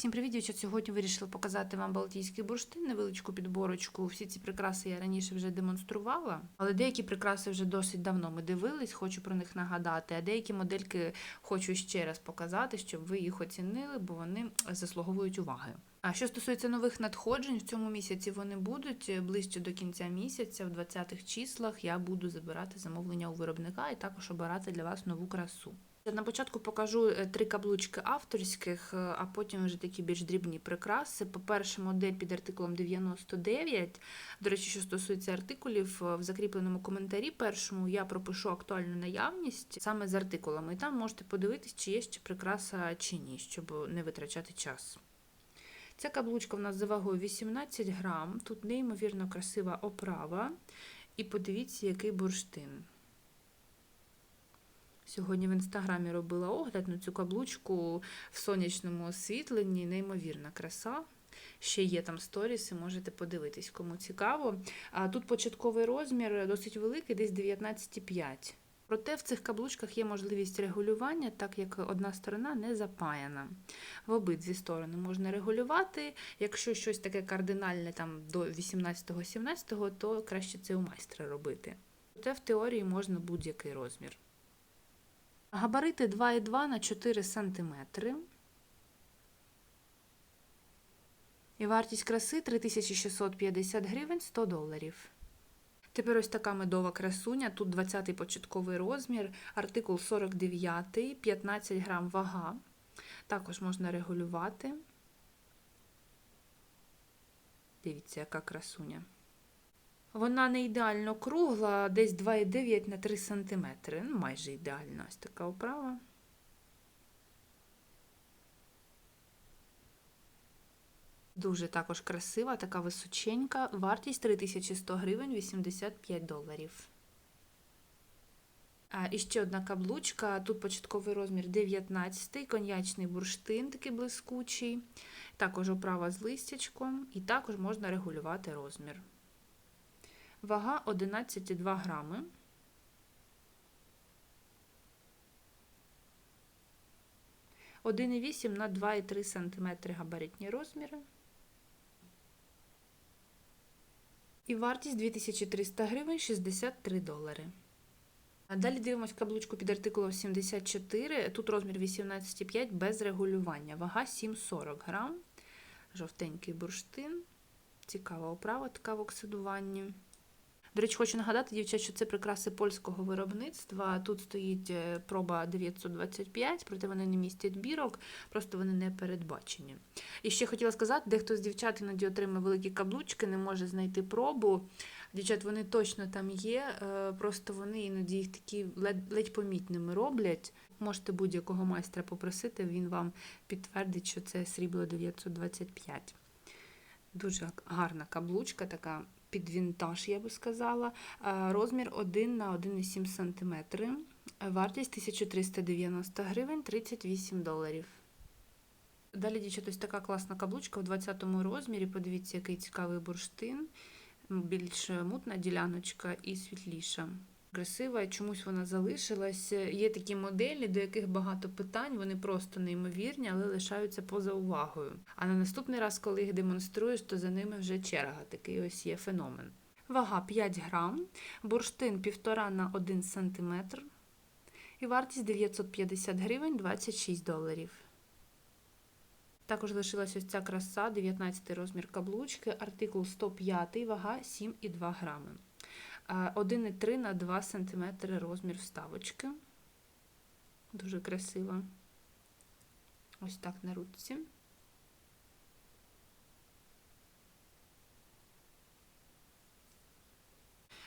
Всім привіт, дівчат! Сьогодні вирішила показати вам балтійський бурштин, невеличку підборочку. Всі ці прикраси я раніше вже демонструвала, але деякі прикраси вже досить давно ми дивились, хочу про них нагадати. А деякі модельки хочу ще раз показати, щоб ви їх оцінили, бо вони заслуговують уваги. А що стосується нових надходжень, в цьому місяці вони будуть ближче до кінця місяця, в 20-х числах я буду забирати замовлення у виробника і також обирати для вас нову красу. На початку покажу е, три каблучки авторських, е, а потім вже такі більш дрібні прикраси. По-перше, модель під артикулом 99. До речі, що стосується артикулів, е, в закріпленому коментарі першому я пропишу актуальну наявність саме з артикулами. І там можете подивитись, чи є ще прикраса чи ні, щоб не витрачати час. Ця каблучка в нас за вагою 18 грам. Тут неймовірно красива оправа. І подивіться, який бурштин. Сьогодні в інстаграмі робила огляд на цю каблучку в сонячному освітленні, неймовірна краса. Ще є там сторіси, можете подивитись, кому цікаво. А тут початковий розмір досить великий, десь 19,5. Проте в цих каблучках є можливість регулювання, так як одна сторона не запаяна. В обидві сторони можна регулювати. Якщо щось таке кардинальне там до 18-17, то краще це у майстра робити. Проте в теорії можна будь-який розмір. Габарити 2,2 на 4 см. І вартість краси 3650 гривень 100 доларів. Тепер ось така медова красуня. Тут 20-й початковий розмір, артикул 49, 15 грам вага. Також можна регулювати. Дивіться, яка красуня. Вона не ідеально кругла, десь 2,9 на 3 см. Ну, майже ідеальна ось така оправа. Дуже також красива, така височенька. Вартість 3100 гривень 85 доларів. А, і ще одна каблучка. Тут початковий розмір 19 коньячний бурштин, такий блискучий. Також оправа з листячком, і також можна регулювати розмір. Вага 11,2 грами. Один і вісім на 2,3 см габаритні розміри. І вартість 2300 гривень 63 долари. А Далі дивимось каблучку під артикулом 74. Тут розмір 18,5 без регулювання. Вага 7,40 грам. Жовтенький бурштин. Цікава оправа така в оксидуванні. До речі, хочу нагадати, дівчат, що це прикраси польського виробництва. Тут стоїть проба 925, проте вони не містять бірок, просто вони не передбачені. І ще хотіла сказати, дехто з дівчат іноді отримує великі каблучки, не може знайти пробу. Дівчат, вони точно там є, просто вони іноді їх такі ледь помітними роблять. Можете будь-якого майстра попросити, він вам підтвердить, що це срібло 925. Дуже гарна каблучка, така під вінтаж, я би сказала. Розмір 1 на 1,7 см. Вартість 1390 гривень 38 доларів. Далі, дівчата, ось така класна каблучка в 20 розмірі. Подивіться, який цікавий бурштин, більш мутна діляночка і світліша. Красива, чомусь вона залишилась. Є такі моделі, до яких багато питань, вони просто неймовірні, але лишаються поза увагою. А на наступний раз, коли їх демонструєш, то за ними вже черга. Такий ось є феномен. Вага 5 грам, бурштин 1,5 на 1 см. І вартість 950 гривень 26 доларів. Також лишилась ось ця краса, 19 розмір каблучки, артикул 105, вага 7,2 грами. 1,3 на 2 см розмір вставочки. Дуже красиво. Ось так на ручці.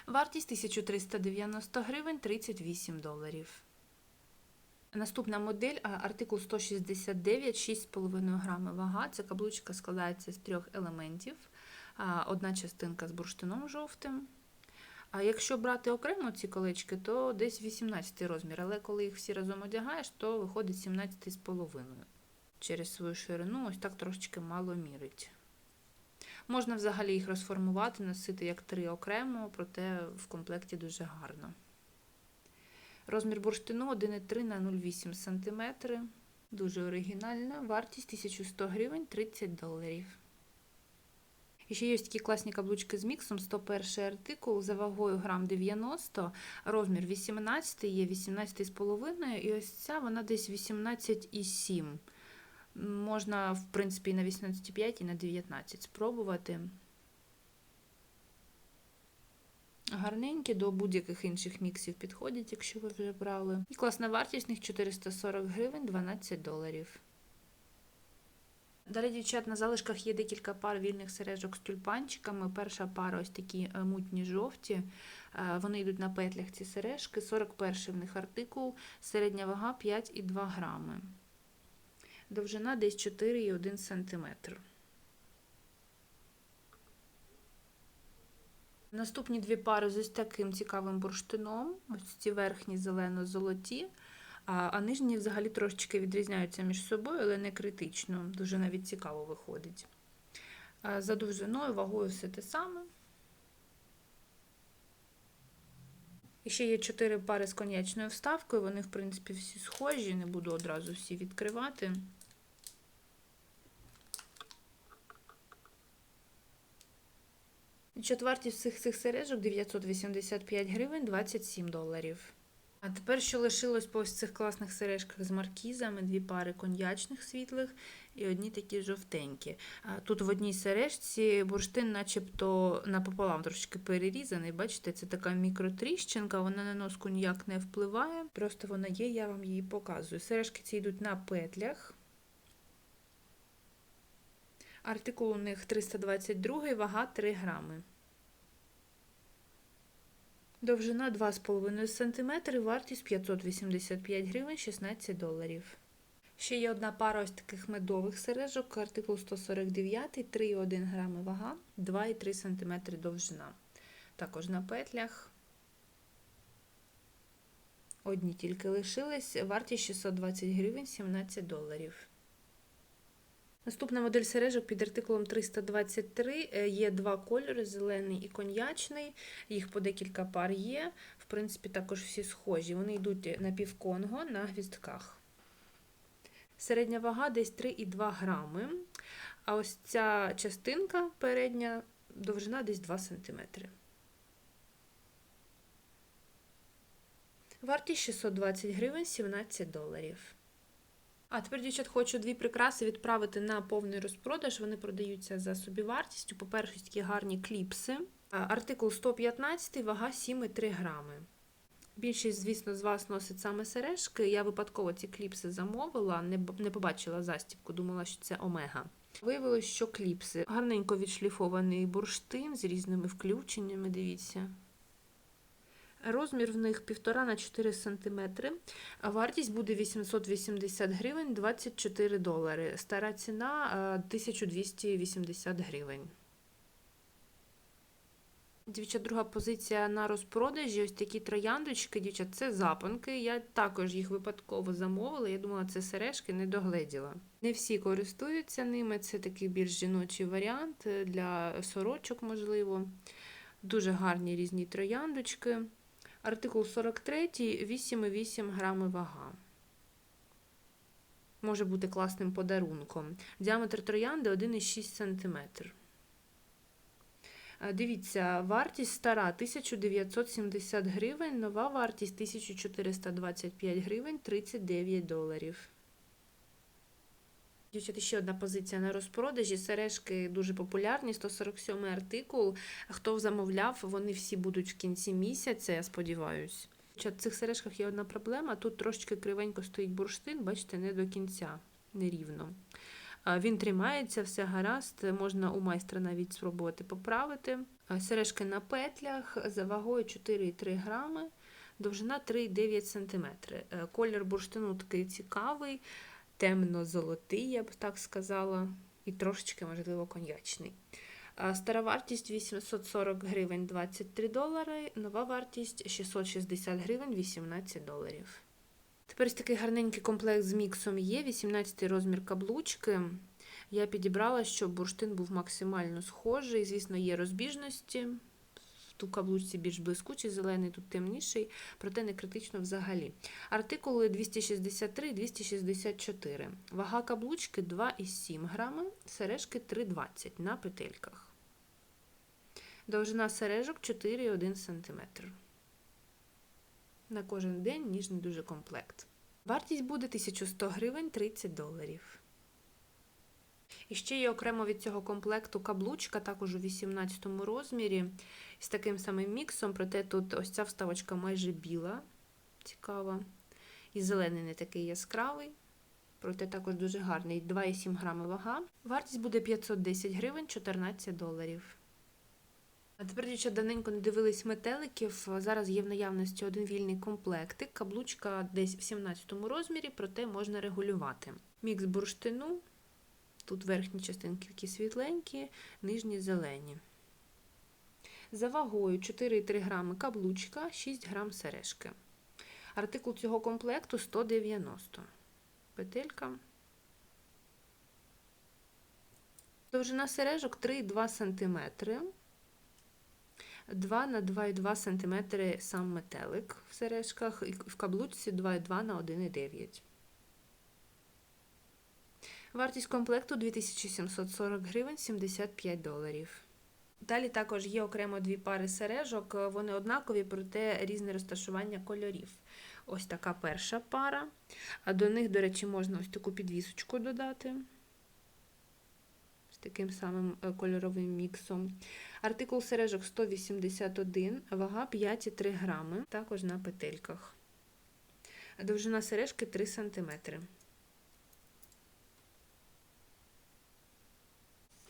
Вартість 1390 гривень 38 доларів. Наступна модель артикул 169, 6,5 грами вага. Ця каблучка складається з трьох елементів. Одна частинка з бурштином жовтим. А якщо брати окремо ці колечки, то десь 18 розмір, але коли їх всі разом одягаєш, то виходить 17,5. Через свою ширину ось так трошечки мало мірить. Можна взагалі їх розформувати, носити як три окремо, проте в комплекті дуже гарно. Розмір бурштину 1,3 на 0,8 см. Дуже оригінальна. Вартість 1100 гривень 30 доларів. І ще є такі класні каблучки з міксом, 101 артикул за вагою грам 90, розмір 18, є 18,5, і ось ця вона десь 18,7. Можна, в принципі, і на 18,5, і на 19 спробувати. Гарненькі до будь-яких інших міксів підходять, якщо ви вже брали. І класна вартість них 440 гривень 12 доларів. Далі, дівчат, на залишках є декілька пар вільних сережок з тюльпанчиками. Перша пара ось такі е, мутні жовті. Е, Вони йдуть на петлях ці сережки. 41 в них артикул, середня вага 5,2 грами. Довжина десь 4,1 см. Наступні дві пари з ось таким цікавим бурштином. Ось ці верхні зелено-золоті. А, нижні взагалі трошечки відрізняються між собою, але не критично. Дуже навіть цікаво виходить. За довжиною, вагою все те саме. І ще є чотири пари з конячною вставкою. Вони, в принципі, всі схожі, не буду одразу всі відкривати. Четвертість цих сережок 985 гривень 27 доларів. А тепер, що лишилось по ось цих класних сережках з маркізами, дві пари коньячних світлих і одні такі жовтенькі. Тут в одній сережці бурштин начебто напополам трошки перерізаний. Бачите, це така мікротріщинка, вона на носку ніяк не впливає. Просто вона є, я вам її показую. Сережки ці йдуть на петлях. Артикул у них 322, вага 3 грами. Довжина 2,5 см, вартість 585 гривень 16 доларів. Ще є одна пара ось таких медових сережок, артикул 149, 3,1 грами вага, 2,3 см довжина. Також на петлях. Одні тільки лишились, вартість 620 гривень 17 доларів. Наступна модель сережок під артикулом 323 е, є два кольори: зелений і коньячний. Їх по декілька пар є. В принципі, також всі схожі. Вони йдуть на півконго на гвіздках. Середня вага десь 3,2 грами. А ось ця частинка передня довжина десь 2 см. Вартість 620 гривень 17 доларів. А тепер, дівчат, хочу дві прикраси відправити на повний розпродаж. Вони продаються за собівартістю. По-перше, такі гарні кліпси. Артикул 115, вага 7,3 грами. Більшість, звісно, з вас носить саме сережки. Я випадково ці кліпси замовила, не, побачила застібку, думала, що це омега. Виявилось, що кліпси гарненько відшліфований бурштин з різними включеннями, дивіться. Розмір в них 1,5 на 4 см. А вартість буде 880 гривень 24 долари. Стара ціна 1280 гривень. Дівчат, друга позиція на розпродажі. Ось такі трояндочки, дівчат, це запанки. Я також їх випадково замовила. Я думала, це сережки, не догледіла. Не всі користуються ними. Це такий більш жіночий варіант для сорочок, можливо. Дуже гарні різні трояндочки. Артикул 43, 8,8 грами вага. Може бути класним подарунком. Діаметр троянди 1,6 см. Дивіться, вартість стара 1970 гривень, нова вартість 1425 гривень 39 доларів. Ще одна позиція на розпродажі. Сережки дуже популярні, 147 артикул. Хто замовляв, вони всі будуть в кінці місяця, я сподіваюся. В цих сережках є одна проблема. Тут трошечки кривенько стоїть бурштин, бачите, не до кінця, нерівно. Він тримається, все гаразд, можна у майстра навіть спробувати поправити. Сережки на петлях за вагою 4,3 грами, довжина 3,9 см. Колір бурштину такий цікавий темно-золотий, я б так сказала, і трошечки, можливо, коньячний. Стара вартість 840 гривень 23 долари, нова вартість 660 гривень 18 доларів. Тепер ось такий гарненький комплект з міксом є, 18 розмір каблучки. Я підібрала, щоб бурштин був максимально схожий. Звісно, є розбіжності Ту каблучці більш блискучий, зелений, тут темніший, проте не критично взагалі. Артикули 263 і 264. Вага каблучки 2,7 грами, сережки 3,20 на петельках. Довжина сережок 4,1 см. На кожен день ніжний дуже комплект. Вартість буде 1100 гривень 30 доларів. І ще є окремо від цього комплекту каблучка, також у 18 розмірі, з таким самим міксом, проте тут ось ця вставочка майже біла, цікава. І зелений не такий яскравий, проте також дуже гарний. 2,7 грами вага. Вартість буде 510 гривень 14 доларів. А тепер, дівчата, давненько не дивились метеликів. Зараз є в наявності один вільний комплектик. Каблучка десь в 17 розмірі, проте можна регулювати. Мікс бурштину. Тут верхні частинки світленькі, нижні зелені. За вагою 4,3 грами каблучка, 6 грам сережки. Артикул цього комплекту 190. Петелька. Довжина сережок 3,2 см. 2 на 2,2 см сам метелик в сережках, і в каблучці 2,2 на 1,9 Вартість комплекту 2740 гривень 75 доларів. Далі також є окремо дві пари сережок, вони однакові, проте різне розташування кольорів. Ось така перша пара. А до них, до речі, можна ось таку підвісочку додати з таким самим кольоровим міксом. Артикул сережок 181, вага 5,3 грами, також на петельках. Довжина сережки 3 см.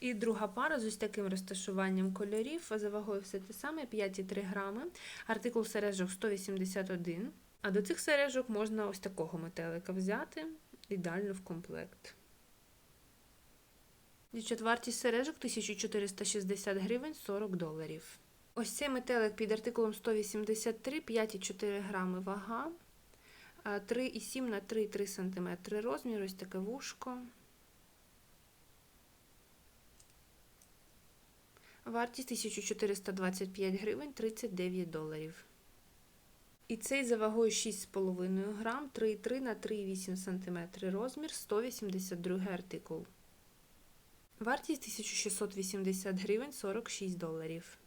І друга пара з ось таким розташуванням кольорів, за вагою все те саме 5,3 грами. Артикул сережок 181. А до цих сережок можна ось такого метелика взяти, ідеально в комплект. Дівчат, вартість сережок 1460 гривень 40 доларів. Ось цей метелик під артикулом 183, 5,4 грами вага, 3,7 на 3,3 см розмір, ось таке вушко. Вартість 1425 гривень 39 доларів. І цей за вагою 6,5 грам, 3,3 на 3,8 см розмір, 182 артикул. Вартість 1680 гривень 46 доларів.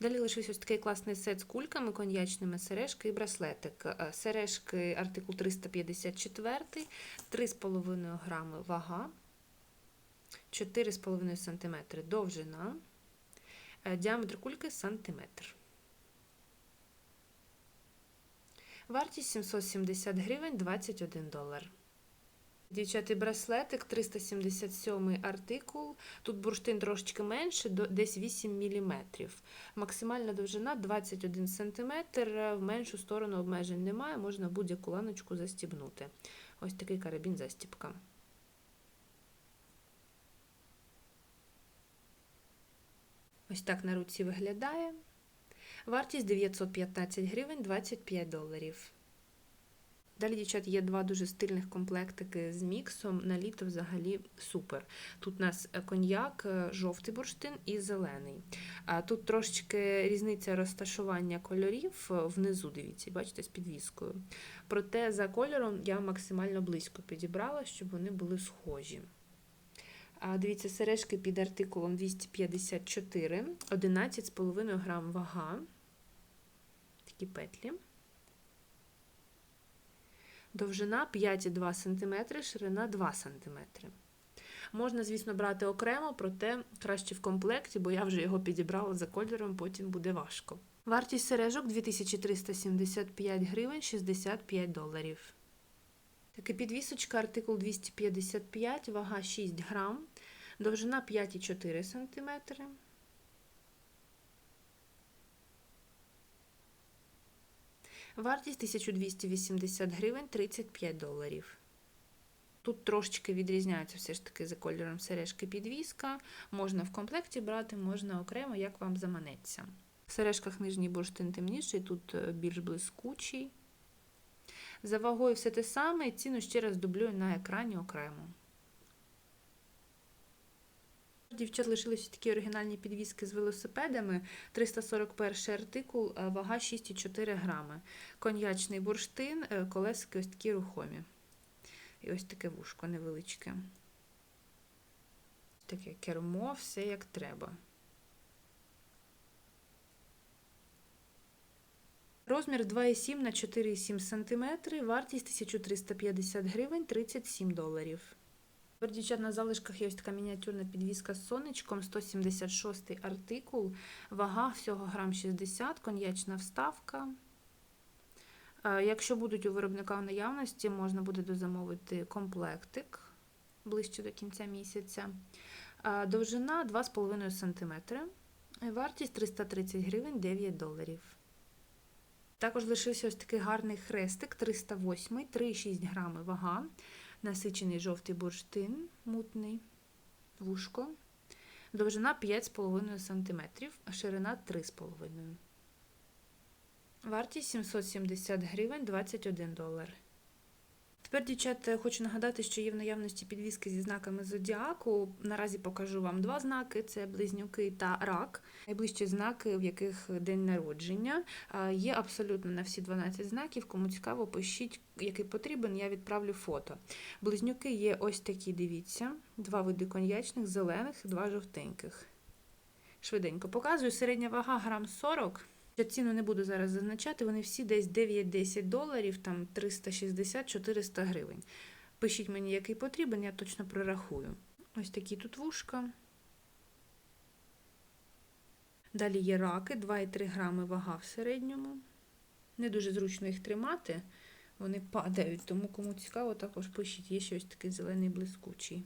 Далі лишився ось такий класний сет з кульками, коньячними сережки і браслетик. Сережки артикул 354, 3,5 грами вага, 4,5 см довжина, діаметр кульки сантиметр. Вартість 770 гривень 21 долар. Дівчатий браслетик 377 артикул. Тут бурштин трошечки менше, десь 8 мм. Максимальна довжина 21 см. В меншу сторону обмежень немає, можна будь-яку ланочку застібнути. Ось такий карабін застібка. Ось так на руці виглядає. Вартість 915 гривень 25 доларів. Далі, дівчат, є два дуже стильних комплектики з міксом. На літо взагалі супер. Тут у нас коньяк, жовтий бурштин і зелений. А Тут трошечки різниця розташування кольорів внизу, дивіться, бачите, з підвіскою. Проте за кольором я максимально близько підібрала, щоб вони були схожі. Дивіться, сережки під артикулом 254, 11,5 грам вага. Такі петлі. Довжина 5,2 см, ширина 2 см. Можна, звісно, брати окремо, проте краще в комплекті, бо я вже його підібрала за кольором, потім буде важко. Вартість сережок 2375 гривень 65 доларів. Таке підвісочка, артикул 255, вага 6 грам, довжина 5,4 см. Вартість 1280 гривень 35 доларів. Тут трошечки відрізняються все ж таки за кольором сережки підвіска. Можна в комплекті брати, можна окремо, як вам заманеться. В сережках нижній бурштин темніший, тут е, більш блискучий. За вагою все те саме, і ціну ще раз дублюю на екрані окремо. Дівчат лишилися такі оригінальні підвіски з велосипедами. 341 артикул, е, вага 6,4 грами. Коньячний бурштин, е, колесики ось такі рухомі. І ось таке вушко невеличке. Таке кермо, все як треба. Розмір 2,7 на 4,7 см, вартість 1350 гривень, 37 доларів. Дівчат, на залишках є ось така мініатюрна підвіска з сонечком, 176 артикул, вага всього грам 60, коньячна вставка. Е, Якщо будуть у виробника в наявності, можна буде дозамовити комплектик ближче до кінця місяця. Е, Довжина 2,5 см. Вартість 330 гривень 9 доларів. Також лишився ось такий гарний хрестик 308, 3,6 грами вага, насичений жовтий бурштин, мутний, вушко. Довжина 5,5 см, ширина 3,5 Вартість 770 гривень 21 долар. Тепер, дівчата, хочу нагадати, що є в наявності підвіски зі знаками зодіаку. Наразі покажу вам два знаки: це близнюки та рак. Найближчі знаки, в яких день народження. Є абсолютно на всі 12 знаків. Кому цікаво, пишіть, який потрібен, я відправлю фото. Близнюки є ось такі, дивіться: два види коньячних, зелених, два жовтеньких. Швиденько показую. Середня вага грам 40. Я ціну не буду зараз зазначати, вони всі десь 9-10 доларів, там 360-400 гривень. Пишіть мені, який потрібен, я точно прорахую. Ось такі тут вушка. Далі є раки, 2,3 грами вага в середньому. Не дуже зручно їх тримати, вони падають, тому кому цікаво, також пишіть. Є ще ось такий зелений блискучий.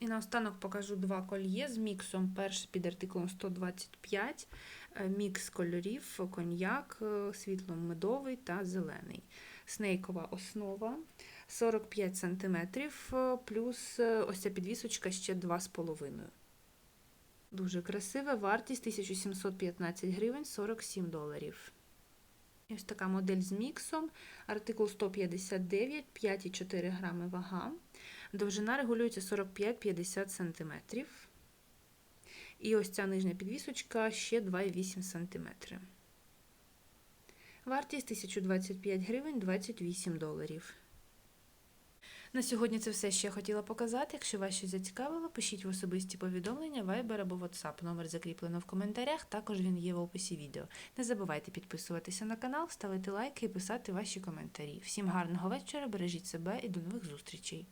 І наостанок покажу два кольє з міксом. Перший під артиклом 125, е, мікс кольорів, коньяк, е, світло-медовий та зелений. Снейкова основа 45 см, плюс е, ось ця підвісочка ще 2,5 Дуже красива, вартість 1715 гривень 47 доларів. Ось така модель з міксом, артикул 159, 5,4 грами вага. Довжина регулюється 45-50 см. І ось ця нижня підвісочка ще 2,8 см. Вартість 1025 гривень 28 доларів. На сьогодні це все, що я хотіла показати. Якщо вас щось зацікавило, пишіть в особисті повідомлення, Viber або WhatsApp. Номер закріплено в коментарях, також він є в описі відео. Не забувайте підписуватися на канал, ставити лайки і писати ваші коментарі. Всім гарного вечора, бережіть себе і до нових зустрічей!